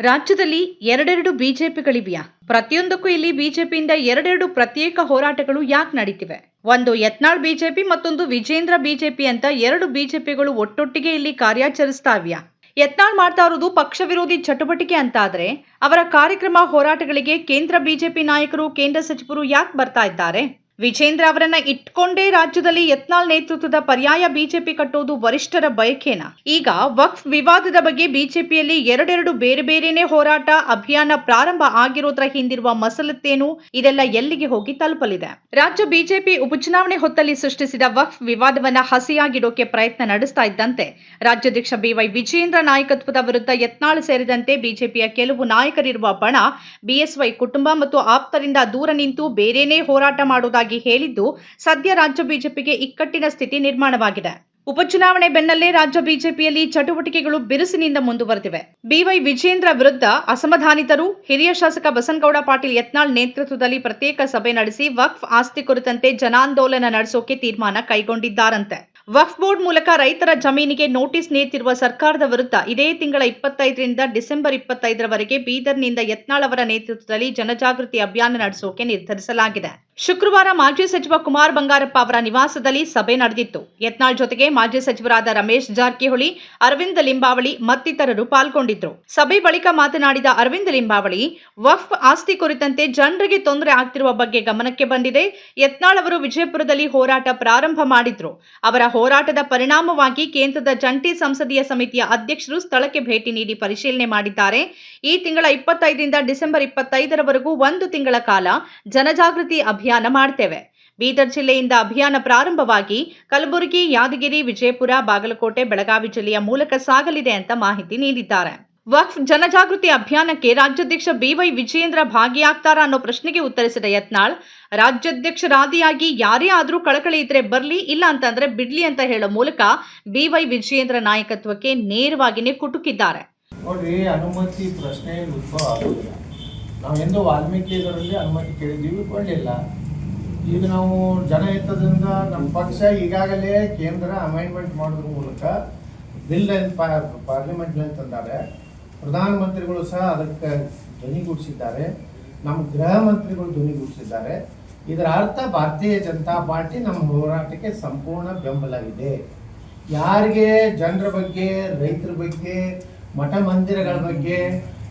ರಾಜ್ಯದಲ್ಲಿ ಎರಡೆರಡು ಬಿಜೆಪಿಗಳಿವೆಯಾ? ಪ್ರತಿಯೊಂದಕ್ಕೂ ಇಲ್ಲಿ ಬಿಜೆಪಿಯಿಂದ ಎರಡೆರಡು ಪ್ರತ್ಯೇಕ ಹೋರಾಟಗಳು ಯಾಕೆ ನಡೀತಿವೆ? ಒಂದು ಯತ್ನಾಳ್ ಬಿಜೆಪಿ, ಮತ್ತೊಂದು ವಿಜೇಂದ್ರ ಬಿಜೆಪಿ ಅಂತ ಎರಡು ಬಿಜೆಪಿಗಳು ಒಟ್ಟೊಟ್ಟಿಗೆ ಇಲ್ಲಿ ಕಾರ್ಯಾಚರಿಸ್ತಾ ಇವೆಯಾ? ಯತ್ನಾಳ್ ಮಾಡ್ತಾ ಇರೋದು ಪಕ್ಷ ವಿರೋಧಿ ಚಟುವಟಿಕೆ ಅಂತ ಆದ್ರೆ ಅವರ ಕಾರ್ಯಕ್ರಮ ಹೋರಾಟಗಳಿಗೆ ಕೇಂದ್ರ ಬಿಜೆಪಿ ನಾಯಕರು, ಕೇಂದ್ರ ಸಚಿವರು ಯಾಕೆ ಬರ್ತಾ ಇದ್ದಾರೆ? ವಿಜೇಂದ್ರ ಅವರನ್ನ ಇಟ್ಕೊಂಡೇ ರಾಜ್ಯದಲ್ಲಿ ಯತ್ನಾಳ್ ನೇತೃತ್ವದ ಪರ್ಯಾಯ ಬಿಜೆಪಿ ಕಟ್ಟೋದು ವರಿಷ್ಠರ ಬಯಕೆನಾ? ಈಗ ವಕ್ಫ್ ವಿವಾದದ ಬಗ್ಗೆ ಬಿಜೆಪಿಯಲ್ಲಿ ಎರಡೆರಡು ಬೇರೆ ಬೇರೆನೆ ಹೋರಾಟ ಅಭಿಯಾನ ಪ್ರಾರಂಭ ಆಗಿರೋದ್ರ ಹಿಂದಿರುವ ಮಸಲತ್ತೇನು ಇದೆಲ್ಲ ಎಲ್ಲಿಗೆ ಹೋಗಿ ತಲುಪಲಿದೆ? ರಾಜ್ಯ ಬಿಜೆಪಿ ಉಪಚುನಾವಣೆ ಹೊತ್ತಲ್ಲಿ ಸೃಷ್ಟಿಸಿದ ವಕ್ಫ್ ವಿವಾದವನ್ನ ಹಸಿಯಾಗಿಡೋಕೆ ಪ್ರಯತ್ನ ನಡೆಸ್ತಾ ಇದ್ದಂತೆ ರಾಜ್ಯಾಧ್ಯಕ್ಷ ಬಿವೈ ವಿಜೇಂದ್ರ ನಾಯಕತ್ವದ ವಿರುದ್ಧ ಯತ್ನಾಳ್ ಸೇರಿದಂತೆ ಬಿಜೆಪಿಯ ಕೆಲವು ನಾಯಕರಿರುವ ಬಣ ಬಿಎಸ್ವೈ ಕುಟುಂಬ ಮತ್ತು ಆಪ್ತರಿಂದ ದೂರ ನಿಂತು ಬೇರೇನೇ ಹೋರಾಟ ಹೇಳಿದ್ದು, ಸದ್ಯ ರಾಜ್ಯ ಬಿಜೆಪಿಗೆ ಇಕ್ಕಟ್ಟಿನ ಸ್ಥಿತಿ ನಿರ್ಮಾಣವಾಗಿದೆ. ಉಪಚುನಾವಣೆ ಬೆನ್ನಲ್ಲೇ ರಾಜ್ಯ ಬಿಜೆಪಿಯಲ್ಲಿ ಚಟುವಟಿಕೆಗಳು ಬಿರುಸಿನಿಂದ ಮುಂದುವರೆದಿವೆ. ಬಿವೈ ವಿಜೇಂದ್ರ ವಿರುದ್ಧ ಅಸಮಾಧಾನಿತರು, ಹಿರಿಯ ಶಾಸಕ ಬಸನಗೌಡ ಪಾಟೀಲ್ ಯತ್ನಾಳ್ ನೇತೃತ್ವದಲ್ಲಿ ಪ್ರತ್ಯೇಕ ಸಭೆ ನಡೆಸಿ ವಕ್ಫ್ ಆಸ್ತಿ ಕುರಿತಂತೆ ಜನಾಂದೋಲನ ನಡೆಸೋಕೆ ತೀರ್ಮಾನ ಕೈಗೊಂಡಿದ್ದಾರಂತೆ. ವಕ್ಫ್ ಬೋರ್ಡ್ ಮೂಲಕ ರೈತರ ಜಮೀನಿಗೆ ನೋಟಿಸ್ ನೀಡುತ್ತಿರುವ ಸರ್ಕಾರದ ವಿರುದ್ಧ ಇದೇ ತಿಂಗಳ ಇಪ್ಪತ್ತೈದರಿಂದ ಡಿಸೆಂಬರ್ ಇಪ್ಪತ್ತೈದರವರೆಗೆ ಬೀದರ್ನಿಂದ ಯತ್ನಾಳ್ ಅವರ ನೇತೃತ್ವದಲ್ಲಿ ಜನಜಾಗೃತಿ ಅಭಿಯಾನ ನಡೆಸೋಕೆ ನಿರ್ಧರಿಸಲಾಗಿದೆ. ಶುಕ್ರವಾರ ಮಾಜಿ ಸಚಿವ ಕುಮಾರ್ ಬಂಗಾರಪ್ಪ ಅವರ ನಿವಾಸದಲ್ಲಿ ಸಭೆ ನಡೆದಿತ್ತು. ಯತ್ನಾಳ್ ಜೊತೆಗೆ ಮಾಜಿ ಸಚಿವರಾದ ರಮೇಶ್ ಜಾರಕಿಹೊಳಿ, ಅರವಿಂದ ಲಿಂಬಾವಳಿ ಮತ್ತಿತರರು ಪಾಲ್ಗೊಂಡಿದ್ರು. ಸಭೆ ಬಳಿಕ ಮಾತನಾಡಿದ ಅರವಿಂದ ಲಿಂಬಾವಳಿ ವಫ್ ಆಸ್ತಿ ಕುರಿತಂತೆ ಜನರಿಗೆ ತೊಂದರೆ ಆಗ್ತಿರುವ ಬಗ್ಗೆ ಗಮನಕ್ಕೆ ಬಂದಿದೆ. ಯತ್ನಾಳ್ ಅವರು ವಿಜಯಪುರದಲ್ಲಿ ಹೋರಾಟ ಪ್ರಾರಂಭ ಮಾಡಿದ್ರು. ಅವರ ಹೋರಾಟದ ಪರಿಣಾಮವಾಗಿ ಕೇಂದ್ರದ ಜಂಟಿ ಸಂಸದೀಯ ಸಮಿತಿಯ ಅಧ್ಯಕ್ಷರು ಸ್ಥಳಕ್ಕೆ ಭೇಟಿ ನೀಡಿ ಪರಿಶೀಲನೆ ಮಾಡಿದ್ದಾರೆ. ಈ ತಿಂಗಳ ಇಪ್ಪತ್ತೈದರಿಂದ ಡಿಸೆಂಬರ್ ಇಪ್ಪತ್ತೈದರವರೆಗೂ ಒಂದು ತಿಂಗಳ ಕಾಲ ಜನಜಾಗೃತಿ ಅಭಿಯಾನ ಮಾಡ್ತೇವೆ. ಬೀದರ್ ಜಿಲ್ಲೆಯಿಂದ ಅಭಿಯಾನ ಪ್ರಾರಂಭವಾಗಿ ಕಲಬುರಗಿ, ಯಾದಗಿರಿ, ವಿಜಯಪುರ, ಬಾಗಲಕೋಟೆ, ಬೆಳಗಾವಿ ಜಿಲ್ಲೆಯ ಮೂಲಕ ಸಾಗಲಿದೆ ಅಂತ ಮಾಹಿತಿ ನೀಡಿದ್ದಾರೆ. ವಕ್ಫ್ ಜನಜಾಗೃತಿ ಅಭಿಯಾನಕ್ಕೆ ರಾಜ್ಯಾಧ್ಯಕ್ಷ ಬಿವೈ ವಿಜಯೇಂದ್ರ ಭಾಗಿಯಾಗ್ತಾರ ಅನ್ನೋ ಪ್ರಶ್ನೆಗೆ ಉತ್ತರಿಸಿದ ಯತ್ನಾಳ್, ರಾಜ್ಯಾಧ್ಯಕ್ಷರಾದಿಯಾಗಿ ಯಾರೇ ಆದರೂ ಕಳಕಳಿ ಇದ್ರೆ ಬರಲಿ, ಇಲ್ಲ ಅಂತಂದ್ರೆ ಬಿಡ್ಲಿ ಅಂತ ಹೇಳೋ ಮೂಲಕ ಬಿವೈ ವಿಜಯೇಂದ್ರ ನಾಯಕತ್ವಕ್ಕೆ ನೇರವಾಗಿನೇ ಕುಟುಕಿದ್ದಾರೆ. ನಾವು ಎಂದು ವಾಲ್ಮೀಕಿಯವರಲ್ಲಿ ಅನುಮತಿ ಕೇಳಿದ್ದೀವಿ ಕೊಡಲಿಲ್ಲ. ಈಗ ನಾವು ಜನಹಿತದಿಂದ ನಮ್ಮ ಪಕ್ಷ ಈಗಾಗಲೇ ಕೇಂದ್ರ ಅಮೈನ್ಮೆಂಟ್ ಮಾಡೋದ್ರ ಮೂಲಕ ಬಿಲ್ ಪಾರ್ಲಿಮೆಂಟ್ ತಂದಾರೆ. ಪ್ರಧಾನಮಂತ್ರಿಗಳು ಸಹ ಅದಕ್ಕೆ ಧ್ವನಿಗೂಡಿಸಿದ್ದಾರೆ ನಮ್ಮ ಗೃಹ ಮಂತ್ರಿಗಳು ಧ್ವನಿಗೂಡಿಸಿದ್ದಾರೆ ಇದರ ಅರ್ಥ ಭಾರತೀಯ ಜನತಾ ಪಾರ್ಟಿ ನಮ್ಮ ಹೋರಾಟಕ್ಕೆ ಸಂಪೂರ್ಣ ಬೆಂಬಲ ಇದೆ ಯಾರಿಗೆ ಜನರ ಬಗ್ಗೆ, ರೈತರ ಬಗ್ಗೆ ಮಠ ಮಂದಿರಗಳ ಬಗ್ಗೆ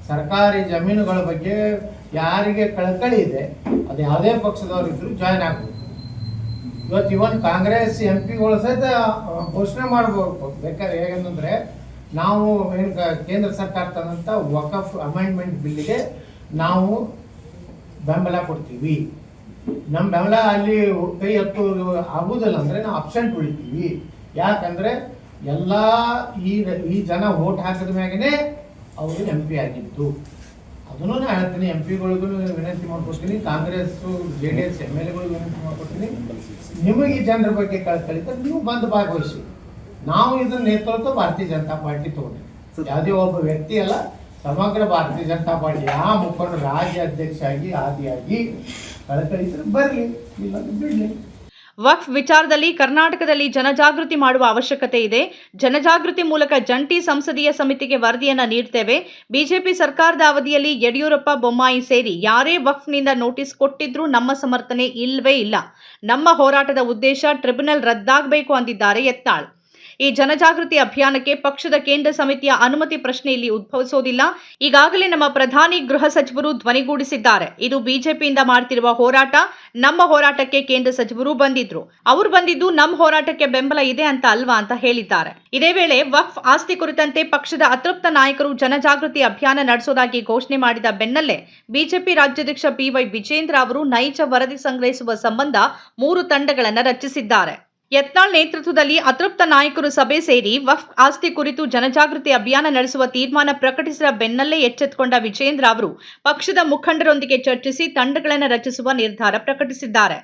ಸರ್ಕಾರಿ ಜಮೀನುಗಳ ಬಗ್ಗೆ ಯಾರಿಗೆ ಕಳಕಳಿ ಇದೆ, ಅದು ಯಾವುದೇ ಪಕ್ಷದವ್ರು ಇದ್ರು ಜಾಯ್ನ್ ಆಗ್ಬೋದು. ಇವತ್ತು ಇವನ್ ಕಾಂಗ್ರೆಸ್ ಎಂ ಪಿಗಳು ಸಹಿತ ಘೋಷಣೆ ಮಾಡ್ಬೋದು. ಬೇಕಾದ್ರೆ ಹೇಗಂತಂದ್ರೆ ನಾವು ಏನು ಕೇಂದ್ರ ಸರ್ಕಾರ ತಂದಂಥ ವಕಫ್ ಅಮೆಂಡ್ಮೆಂಟ್ ಬಿಲ್ಲಿಗೆ ನಾವು ಬೆಂಬಲ ಕೊಡ್ತೀವಿ. ನಮ್ಮ ಬೆಂಬಲ ಅಲ್ಲಿ ಕೈ ಎತ್ತು ಆಗುವುದಿಲ್ಲ ಅಂದರೆ ನಾವು ಅಬ್ಸೆಂಟ್ ಉಳಿತೀವಿ. ಯಾಕಂದರೆ ಎಲ್ಲ ಈ ಈ ಜನ ವೋಟ್ ಹಾಕಿದ ಮ್ಯಾಗನೆ ಅವರು ಎಂ ಪಿ ಆಗಿದ್ದು. ಅದನ್ನು ನಾನು ಹೇಳ್ತೀನಿ ಎಂ ಪಿಗಳಿಗೂ ವಿನಂತಿ ಮಾಡ್ಕೊಡ್ತೀನಿ Congress J D S M L ಎಗಳಿಗೂ ವಿನಂತಿ ಮಾಡ್ಕೊಡ್ತೀನಿ. ನಿಮಗೆ ಈ ಜನರ ಬಗ್ಗೆ ಕಳ್ಕಳಿತ ನೀವು ಬಂದು ಭಾಗವಹಿಸಿ. ನಾವು ಇದನ್ನ ನೇತೃತ್ವ ಭಾರತೀಯ ಜನತಾ ಪಾರ್ಟಿ ತಗೊಂಡಿವಿ. ಯಾವುದೇ ಒಬ್ಬ ವ್ಯಕ್ತಿ ಅಲ್ಲ ಸಮಗ್ರ ಭಾರತೀಯ ಜನತಾ ಪಾರ್ಟಿ. ಆ ಮುಖಂಡ ರಾಜ್ಯ ಅಧ್ಯಕ್ಷ ಆಗಿ ಆದಿಯಾಗಿ ಕಳಕಳಿದ್ರೆ ಬರಲಿ ಇಲ್ಲಾಂದ್ರೆ ಬಿಡಲಿ. ವಕ್ಫ್ ವಿಚಾರದಲ್ಲಿ ಕರ್ನಾಟಕದಲ್ಲಿ ಜನಜಾಗೃತಿ ಮಾಡುವ ಅವಶ್ಯಕತೆ ಇದೆ. ಜನಜಾಗೃತಿ ಮೂಲಕ ಜಂಟಿ ಸಂಸದೀಯ ಸಮಿತಿಗೆ ವರದಿಯನ್ನು ನೀಡ್ತೇವೆ. ಬಿಜೆಪಿ ಸರ್ಕಾರದ ಅವಧಿಯಲ್ಲಿ ಯಡಿಯೂರಪ್ಪ, ಬೊಮ್ಮಾಯಿ ಸೇರಿ ಯಾರೇ ವಕ್ಫ್ನಿಂದ ನೋಟಿಸ್ ಕೊಟ್ಟಿದ್ರೂ ನಮ್ಮ ಸಮರ್ಥನೆ ಇಲ್ಲವೇ ಇಲ್ಲ. ನಮ್ಮ ಹೋರಾಟದ ಉದ್ದೇಶ ಟ್ರಿಬ್ಯುನಲ್ ರದ್ದಾಗಬೇಕು ಅಂದಿದ್ದಾರೆ ಯತ್ನಾಳ್ ಈ ಜನಜಾಗೃತಿ ಅಭಿಯಾನಕ್ಕೆ ಪಕ್ಷದ ಕೇಂದ್ರ ಸಮಿತಿಯ ಅನುಮತಿ ಪ್ರಶ್ನೆಯಲ್ಲಿ ಉದ್ಭವಿಸೋದಿಲ್ಲ. ಈಗಾಗಲೇ ನಮ್ಮ ಪ್ರಧಾನಿ ಗೃಹ ಸಚಿವರು ಧ್ವನಿಗೂಡಿಸಿದ್ದಾರೆ. ಇದು ಬಿಜೆಪಿಯಿಂದ ಮಾಡ್ತಿರುವ ಹೋರಾಟ. ನಮ್ಮ ಹೋರಾಟಕ್ಕೆ ಕೇಂದ್ರ ಸಚಿವರು ಬಂದಿದ್ರು. ಅವರು ಬಂದಿದ್ದು ನಮ್ಮ ಹೋರಾಟಕ್ಕೆ ಬೆಂಬಲ ಇದೆ ಅಂತ ಅಲ್ವಾ ಅಂತ ಹೇಳಿದ್ದಾರೆ. ಇದೇ ವೇಳೆ ವಕ್ಫ್ ಆಸ್ತಿ ಕುರಿತಂತೆ ಪಕ್ಷದ ಅತೃಪ್ತ ನಾಯಕರು ಜನಜಾಗೃತಿ ಅಭಿಯಾನ ನಡೆಸೋದಾಗಿ ಘೋಷಣೆ ಮಾಡಿದ ಬೆನ್ನಲ್ಲೇ ಬಿಜೆಪಿ ರಾಜ್ಯಾಧ್ಯಕ್ಷ ಬಿವೈ ವಿಜೇಂದ್ರ ಅವರು ನೈಜ ವರದಿ ಸಂಗ್ರಹಿಸುವ ಸಂಬಂಧ ಮೂರು ತಂಡಗಳನ್ನು ರಚಿಸಿದ್ದಾರೆ. ಯತ್ನಾಳ್ ನೇತೃತ್ವದಲ್ಲಿ ಅತೃಪ್ತ ನಾಯಕರು ಸಭೆ ಸೇರಿ ವಫ್ ಆಸ್ತಿ ಕುರಿತು ಜನಜಾಗೃತಿ ಅಭಿಯಾನ ನಡೆಸುವ ತೀರ್ಮಾನ ಪ್ರಕಟಿಸಿದ ಬೆನ್ನಲ್ಲೇ ಎಚ್ಚೆತ್ತುಕೊಂಡ ವಿಜೇಂದ್ರ ಅವರು ಪಕ್ಷದ ಮುಖಂಡರೊಂದಿಗೆ ಚರ್ಚಿಸಿ ತಂಡಗಳನ್ನು ರಚಿಸುವ ನಿರ್ಧಾರ ಪ್ರಕಟಿಸಿದ್ದಾರೆ.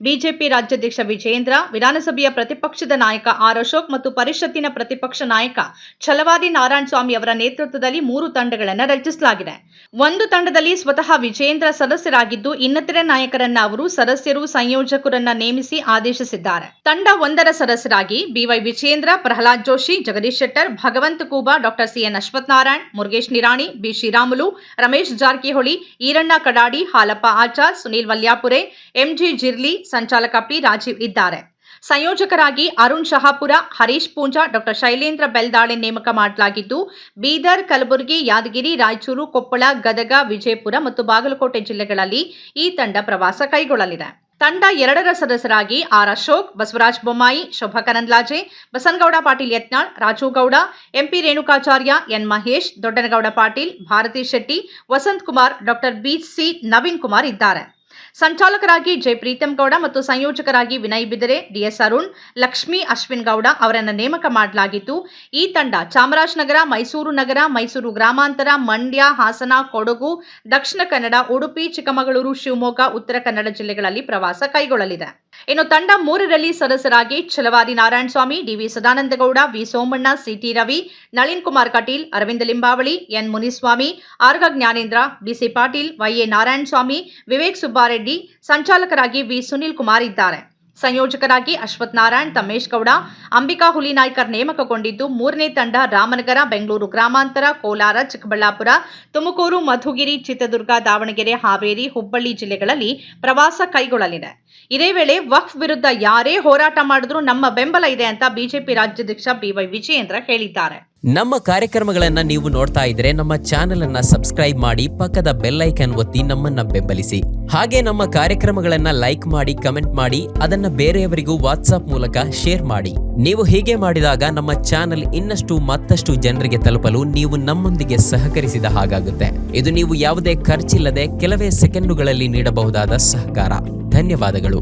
ಬಿಜೆಪಿ ರಾಜ್ಯಾಧ್ಯಕ್ಷ ವಿಜೇಂದ್ರ ವಿಧಾನಸಭೆಯ ಪ್ರತಿಪಕ್ಷದ ನಾಯಕ ಆರ್ ಅಶೋಕ್ ಮತ್ತು ಪರಿಷತ್ತಿನ ಪ್ರತಿಪಕ್ಷ ನಾಯಕ ಛಲವಾದಿ ನಾರಾಯಣ ಸ್ವಾಮಿ ಅವರ ನೇತೃತ್ವದಲ್ಲಿ ಮೂರು ತಂಡಗಳನ್ನು ರಚಿಸಲಾಗಿದೆ. ಒಂದು ತಂಡದಲ್ಲಿ ಸ್ವತಃ ವಿಜೇಂದ್ರ ಸದಸ್ಯರಾಗಿದ್ದು, ಇನ್ನಿತರೆ ನಾಯಕರನ್ನ ಅವರು ಸದಸ್ಯರು, ಸಂಯೋಜಕರನ್ನ ನೇಮಿಸಿ ಆದೇಶಿಸಿದ್ದಾರೆ. ತಂಡ ಒಂದರ ಸದಸ್ಯರಾಗಿ B Y Vijayendra Pralhad Joshi, Jagadish Shettar, Bhagwanth Khuba, doctor C N Ashwath Narayan Murugesh Nirani, B Sriramulu, Ramesh Jarkiholi, Iranna Kadadi, Halappa Achar, Sunil Valyapure M G Jirli ಸಂಚಾಲಕ ಪಿ ರಾಜೀವ್ ಇದ್ದಾರೆ. ಸಂಯೋಜಕರಾಗಿ ಅರುಣ್ ಶಹಾಪುರ, ಹರೀಶ್ ಪೂಂಜಾ ಡಾಕ್ಟರ್ ಶೈಲೇಂದ್ರ ಬೆಲ್ದಾಳೆ ನೇಮಕ ಮಾಡಲಾಗಿದ್ದು, ಬೀದರ್, ಕಲಬುರಗಿ, ಯಾದಗಿರಿ, ರಾಯಚೂರು, ಕೊಪ್ಪಳ, ಗದಗ, ವಿಜಯಪುರ ಮತ್ತು ಬಾಗಲಕೋಟೆ ಜಿಲ್ಲೆಗಳಲ್ಲಿ ಈ ತಂಡ ಪ್ರವಾಸ ಕೈಗೊಳ್ಳಲಿದೆ. ತಂಡ ಎರಡರ ಸದಸ್ಯರಾಗಿ R. Ashok, Basavaraj Bommai, Shobha Karandlaje, Basanagouda Patil Yatnal Rajugouda M P Renukacharya, N. Mahesh, Doddanagouda Patil, Bharathi Shetty, Vasanth Kumar doctor B. C. Naveen Kumar ಇದ್ದಾರೆ. ಸಂಚಾಲಕರಾಗಿ ಜೆ ಪ್ರೀತಂ ಗೌಡ ಮತ್ತು ಸಂಯೋಜಕರಾಗಿ ವಿನಯ್ ಬಿದರೆ, ಡಿಎಸ್ ಅರುಣ್, ಲಕ್ಷ್ಮಿ ಅಶ್ವಿನ್ ಗೌಡ ಅವರನ್ನು ನೇಮಕ ಮಾಡಲಾಗಿತ್ತು. ಈ ತಂಡ ಚಾಮರಾಜನಗರ, ಮೈಸೂರು ನಗರ, ಮೈಸೂರು ಗ್ರಾಮಾಂತರ, ಮಂಡ್ಯ, ಹಾಸನ, ಕೊಡಗು, ದಕ್ಷಿಣ ಕನ್ನಡ, ಉಡುಪಿ, ಚಿಕ್ಕಮಗಳೂರು, ಶಿವಮೊಗ್ಗ, ಉತ್ತರ ಕನ್ನಡ ಜಿಲ್ಲೆಗಳಲ್ಲಿ ಪ್ರವಾಸ ಕೈಗೊಳ್ಳಲಿದೆ. ಇನ್ನು ತಂಡ ಮೂರರಲ್ಲಿ ಸದಸ್ಯರಾಗಿ Chalavadi Narayanaswamy, D V Sadananda Gowda, V Somanna, C T Ravi, Nalin Kumar Kateel, Arvind Limbavali, N Muniswamy, Araga Jnanendra, B C Patil Y A Narayanaswamy, Vivek Subbareddy, ಸಂಚಾಲಕರಾಗಿ V Sunil Kumar ಇದ್ದಾರೆ. ಸಂಯೋಜಕರಾಗಿ ಅಶ್ವಥ್ ನಾರಾಯಣ್ ತಮೇಶ್ ಗೌಡ, ಅಂಬಿಕಾ ಹುಲಿನಾಯ್ಕರ್ ನೇಮಕಗೊಂಡಿದ್ದು ಮೂರನೇ ತಂಡ ರಾಮನಗರ, ಬೆಂಗಳೂರು ಗ್ರಾಮಾಂತರ, ಕೋಲಾರ, ಚಿಕ್ಕಬಳ್ಳಾಪುರ, ತುಮಕೂರು, ಮಧುಗಿರಿ, ಚಿತ್ರದುರ್ಗ, ದಾವಣಗೆರೆ, ಹಾವೇರಿ, ಹುಬ್ಬಳ್ಳಿ ಜಿಲ್ಲೆಗಳಲ್ಲಿ ಪ್ರವಾಸ ಕೈಗೊಳ್ಳಲಿದೆ. ಇದೇ ವೇಳೆ ವಕ್ಫ್ ವಿರುದ್ಧ ಯಾರೇ ಹೋರಾಟ ಮಾಡಿದ್ರೂ ನಮ್ಮ ಬೆಂಬಲ ಇದೆ ಅಂತ ಬಿಜೆಪಿ ರಾಜ್ಯಾಧ್ಯಕ್ಷ ಬಿವೈ ವಿಜಯೇಂದ್ರ ಹೇಳಿದ್ದಾರೆ. ನಮ್ಮ ಕಾರ್ಯಕ್ರಮಗಳನ್ನ ನೀವು ನೋಡ್ತಾ ಇದ್ರೆ ನಮ್ಮ ಚಾನೆಲ್ ಅನ್ನ ಸಬ್ಸ್ಕ್ರೈಬ್ ಮಾಡಿ ಪಕ್ಕದ ಬೆಲ್ ಐಕನ್ ಒತ್ತಿ ನಮ್ಮನ್ನ ಬೆಂಬಲಿಸಿ. ಹಾಗೆ ನಮ್ಮ ಕಾರ್ಯಕ್ರಮಗಳನ್ನ ಲೈಕ್ ಮಾಡಿ, ಕಮೆಂಟ್ ಮಾಡಿ, ಅದನ್ನ ಬೇರೆಯವರಿಗೂ ವಾಟ್ಸ್ಆಪ್ ಮೂಲಕ ಶೇರ್ ಮಾಡಿ. ನೀವು ಹೀಗೆ ಮಾಡಿದಾಗ ನಮ್ಮ ಚಾನೆಲ್ ಇನ್ನಷ್ಟು ಮತ್ತಷ್ಟು ಜನರಿಗೆ ತಲುಪಲು ನೀವು ನಮ್ಮೊಂದಿಗೆ ಸಹಕರಿಸಿದ ಹಾಗಾಗುತ್ತೆ. ಇದು ನೀವು ಯಾವುದೇ ಖರ್ಚಿಲ್ಲದೆ ಕೆಲವೇ ಸೆಕೆಂಡುಗಳಲ್ಲಿ ನೀಡಬಹುದಾದ ಸಹಕಾರ. ಧನ್ಯವಾದಗಳು.